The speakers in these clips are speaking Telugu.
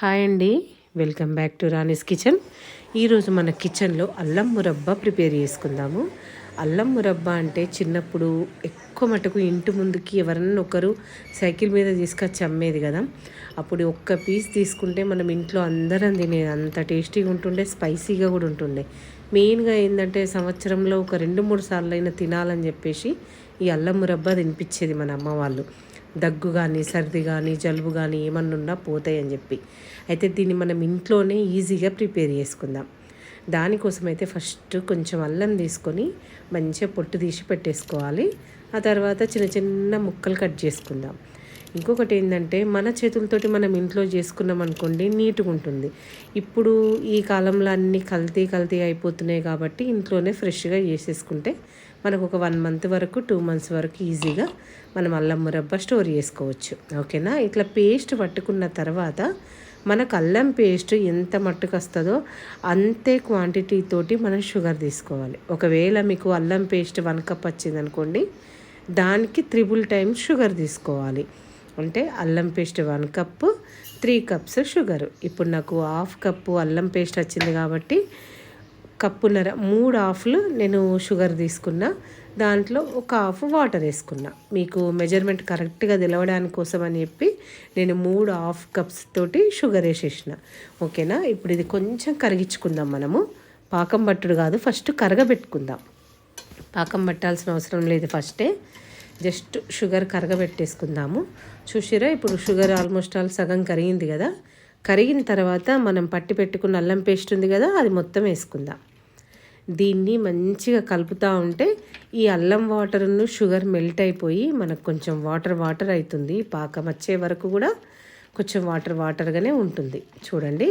హాయ్ అండి. Welcome back to Rani's kitchen. ఈరోజు మన కిచెన్లో అల్లం మురబ్బా ప్రిపేర్ చేసుకుందాము. అల్లం మురబ్బా అంటే చిన్నప్పుడు ఎక్కువ మటుకు ఇంటి ముందుకి ఎవరన్నా ఒకరు సైకిల్ మీద తీసుకొచ్చి అమ్మేది కదా. అప్పుడు ఒక్క పీస్ తీసుకుంటే మనం ఇంట్లో అందరం తినేది అంత టేస్టీగా ఉంటుండే స్పైసీగా కూడా ఉంటుండే. మెయిన్గా ఏంటంటే సంవత్సరంలో ఒక రెండు మూడు సార్లు అయినా తినాలని చెప్పేసి ఈ అల్లం మురబ్బా తినిపించేది మన అమ్మ వాళ్ళు. దగ్గు కానీ సర్ది కానీ జలుబు కానీ ఏమన్నా ఉన్నా పోతాయి అని చెప్పి. అయితే దీన్ని మనం ఇంట్లోనే ఈజీగా ప్రిపేర్ చేసుకుందాం. దానికోసం అయితే ఫస్ట్ కొంచెం అల్లం తీసుకొని మంచిగా పొట్టు తీసి పెట్టేసుకోవాలి. ఆ తర్వాత చిన్న చిన్న ముక్కలు కట్ చేసుకుందాం. ఇంకొకటి ఏంటంటే మన చేతులతోటి మనం ఇంట్లో చేసుకున్నాం అనుకోండి నీట్గా ఉంటుంది. ఇప్పుడు ఈ కాలంలో అన్నీ కల్తీ కల్తీ అయిపోతున్నాయి కాబట్టి ఇంట్లోనే ఫ్రెష్గా చేసేసుకుంటే మనకు ఒక వన్ మంత్ వరకు టూ మంత్స్ వరకు ఈజీగా మనం అల్లం మురబ్బ స్టోర్ చేసుకోవచ్చు. ఓకేనా? ఇట్లా పేస్ట్ పట్టుకున్న తర్వాత మనకు అల్లం పేస్ట్ ఎంత మట్టుకు వస్తుందో అంతే క్వాంటిటీ తోటి మనం షుగర్ తీసుకోవాలి. ఒకవేళ మీకు అల్లం పేస్ట్ వన్ కప్ వచ్చింది అనుకోండి దానికి త్రిబుల్ టైం షుగర్ తీసుకోవాలి. అంటే అల్లం paste one cup three cups sugar. ఇప్పుడు నాకు హాఫ్ కప్పు అల్లం పేస్ట్ వచ్చింది కాబట్టి కప్పున్నర మూడు హాఫ్లు నేను షుగర్ తీసుకున్నా. దాంట్లో ఒక హాఫ్ వాటర్ వేసుకున్నా. మీకు మెజర్మెంట్ కరెక్ట్గా తెలవడానికి కోసం అని చెప్పి నేను మూడు హాఫ్ కప్స్ తోటి షుగర్ వేసేసిన. ఓకేనా? ఇప్పుడు ఇది కొంచెం కరిగించుకుందాం మనము. పాకం పట్టుడు కాదు ఫస్ట్ కరగబెట్టుకుందాం. పాకం పట్టాల్సిన అవసరం లేదు ఫస్టే. జస్ట్ షుగర్ కరగబెట్టేసుకుందాము. చూసిరా ఇప్పుడు షుగర్ ఆల్మోస్ట్ ఆల్ సగం కరిగింది కదా. కరిగిన తర్వాత మనం పట్టి పెట్టుకున్న అల్లం పేస్ట్ ఉంది కదా అది మొత్తం వేసుకుందాం. దీన్ని మంచిగా కలుపుతూ ఉంటే ఈ అల్లం వాటర్ను షుగర్ మెల్ట్ అయిపోయి మనకు కొంచెం వాటర్ వాటర్ అవుతుంది. పాకం వచ్చే వరకు కూడా కొంచెం వాటర్ వాటర్గానే ఉంటుంది. చూడండి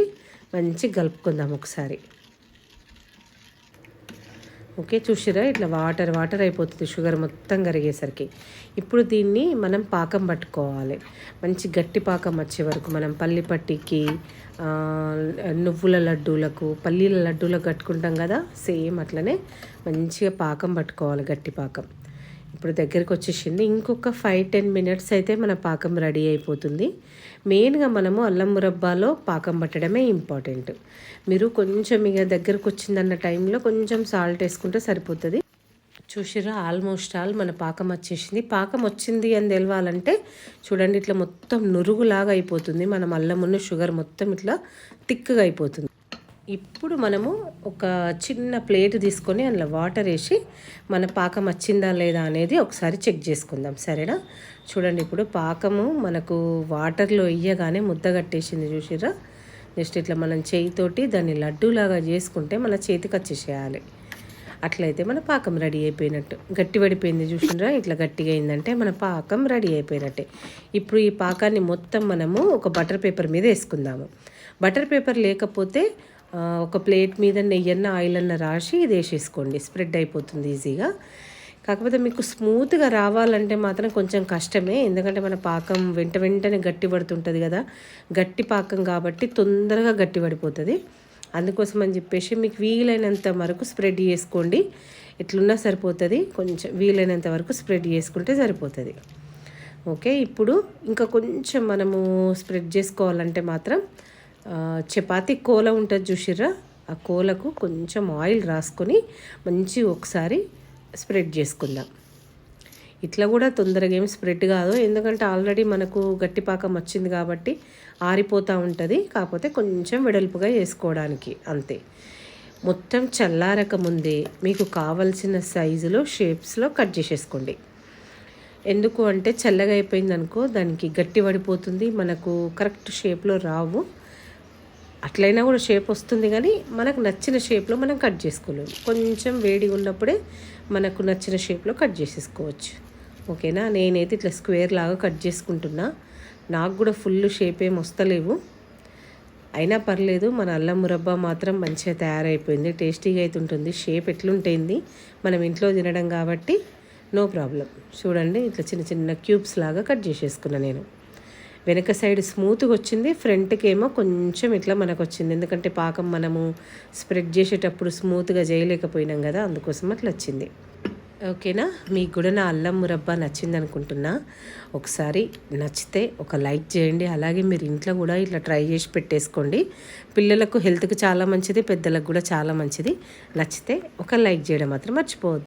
మంచిగా కలుపుకుందాం ఒకసారి. ఓకే చూసిరా? ఇట్లా వాటర్ వాటర్ అయిపోతుంది షుగర్ మొత్తం కరిగేసరికి. ఇప్పుడు దీన్ని మనం పాకం పట్టుకోవాలి. మంచి గట్టి పాకం వచ్చే వరకు మనం పల్లి పట్టికి నువ్వుల లడ్డూలకు పల్లీల లడ్డూలకు కట్టుకుంటాం కదా సేమ్ అట్లనే మంచిగా పాకం పట్టుకోవాలి గట్టి పాకం. ఇప్పుడు దగ్గరికి వచ్చేసింది. ఇంకొక ఫైవ్ టెన్ మినిట్స్ అయితే మన పాకం రెడీ అయిపోతుంది. మెయిన్గా మనము అల్లం మురబ్బాలో పాకం పట్టడమే ఇంపార్టెంట్ మీరు కొంచెం ఇక దగ్గరకు వచ్చిందన్న టైంలో కొంచెం సాల్ట్ వేసుకుంటే సరిపోతుంది. చూసిరా ఆల్మోస్ట్ ఆల్ మన పాకం వచ్చేసింది. పాకం వచ్చింది అని తెలవాలంటే చూడండి ఇట్లా మొత్తం నురుగులాగా అయిపోతుంది. మనం అల్లమున్న షుగర్ మొత్తం ఇట్లా థిక్గా అయిపోతుంది. ఇప్పుడు మనము ఒక చిన్న ప్లేట్ తీసుకొని అందులో వాటర్ వేసి మన పాకం వచ్చిందా లేదా అనేది ఒకసారి చెక్ చేసుకుందాం. సరేనా? చూడండి ఇప్పుడు పాకము మనకు వాటర్లో వేయగానే ముద్ద కట్టేసింది చూసిరా జస్ట్ ఇట్లా మనం చేయితోటి దాన్ని లడ్డూలాగా చేసుకుంటే మన చేతికి వచ్చేసేయాలి. అట్లయితే మన పాకం రెడీ అయిపోయినట్టు. గట్టి పడిపోయింది చూసినరా ఇట్లా గట్టిగా అయిందంటే మన పాకం రెడీ అయిపోయినట్టే. ఇప్పుడు ఈ పాకాన్ని మొత్తం మనము ఒక బటర్ పేపర్ మీద వేసుకుందాము. బటర్ పేపర్ లేకపోతే ఒక ప్లేట్ మీద నెయ్యన్న ఆయిల్ అన్న రాసి ఇది వేసేసుకోండి. స్ప్రెడ్ అయిపోతుంది ఈజీగా. కాకపోతే మీకు స్మూత్గా రావాలంటే మాత్రం కొంచెం కష్టమే. ఎందుకంటే మన పాకం వెంట వెంటనే గట్టి పడుతుంటుంది కదా. గట్టి పాకం కాబట్టి తొందరగా గట్టి పడిపోతుంది అందుకోసం అని చెప్పేసి మీకు వీలైనంత వరకు స్ప్రెడ్ చేసుకోండి. ఎట్లున్నా సరిపోతుంది. కొంచెం వీలైనంత వరకు స్ప్రెడ్ చేసుకుంటే సరిపోతుంది. ఓకే ఇప్పుడు ఇంకా కొంచెం మనము స్ప్రెడ్ చేసుకోవాలంటే మాత్రం చపాతి కోల ఉంటుంది చూసిర్రా? ఆ కోలకు కొంచెం ఆయిల్ రాసుకొని మంచి ఒకసారి స్ప్రెడ్ చేసుకుందాం. ఇట్లా కూడా తొందరగా ఏం స్ప్రెడ్ కాదు. ఎందుకంటే ఆల్రెడీ మనకు గట్టి పాకం వచ్చింది కాబట్టి ఆరిపోతూ ఉంటుంది. కాకపోతే కొంచెం వెడల్పుగా వేసుకోవడానికి అంతే. మొత్తం చల్లారక ముందే మీకు కావలసిన సైజులో షేప్స్లో కట్ చేసేసుకోండి. ఎందుకు అంటే చల్లగా అయిపోయింది అనుకో దానికి గట్టి పడిపోతుంది. మనకు కరెక్ట్ షేప్లో రావు. అట్లయినా కూడా షేప్ వస్తుంది కానీ మనకు నచ్చిన షేప్లో మనం కట్ చేసుకోలేము. కొంచెం వేడిగా ఉన్నప్పుడే మనకు నచ్చిన షేప్లో కట్ చేసేసుకోవచ్చు. ఓకేనా నేనైతే ఇట్లా స్క్వేర్ లాగా కట్ చేసుకుంటున్నా. నాకు కూడా ఫుల్ షేప్ ఏం వస్తలేవు. అయినా పర్లేదు మన అల్లం మురబ్బా మాత్రం మంచిగా తయారైపోయింది. టేస్టీగా అయితే ఉంటుంది. షేప్ ఎట్లుంటుంది? మనం ఇంట్లో తినడం కాబట్టి నో ప్రాబ్లం చూడండి ఇట్లా చిన్న చిన్న క్యూబ్స్ లాగా కట్ చేసేసుకున్నా నేను. వెనక సైడ్ స్మూత్గా వచ్చింది ఫ్రంట్కి ఏమో కొంచెం ఇట్లా మనకు వచ్చింది ఎందుకంటే పాకం మనము స్ప్రెడ్ చేసేటప్పుడు స్మూత్గా చేయలేకపోయినాం కదా అందుకోసం అట్లా వచ్చింది. ఓకేనా? మీకు కూడా నా అల్లం మురబ్బా నచ్చింది అనుకుంటున్నా. ఒకసారి నచ్చితే ఒక లైక్ చేయండి. అలాగే మీరు ఇంట్లో కూడా ఇట్లా ట్రై చేసి పెట్టేసుకోండి. పిల్లలకు హెల్త్కి చాలా మంచిది పెద్దలకు కూడా చాలా మంచిది. నచ్చితే ఒక లైక్ చేయడం మాత్రం మర్చిపోవద్దు.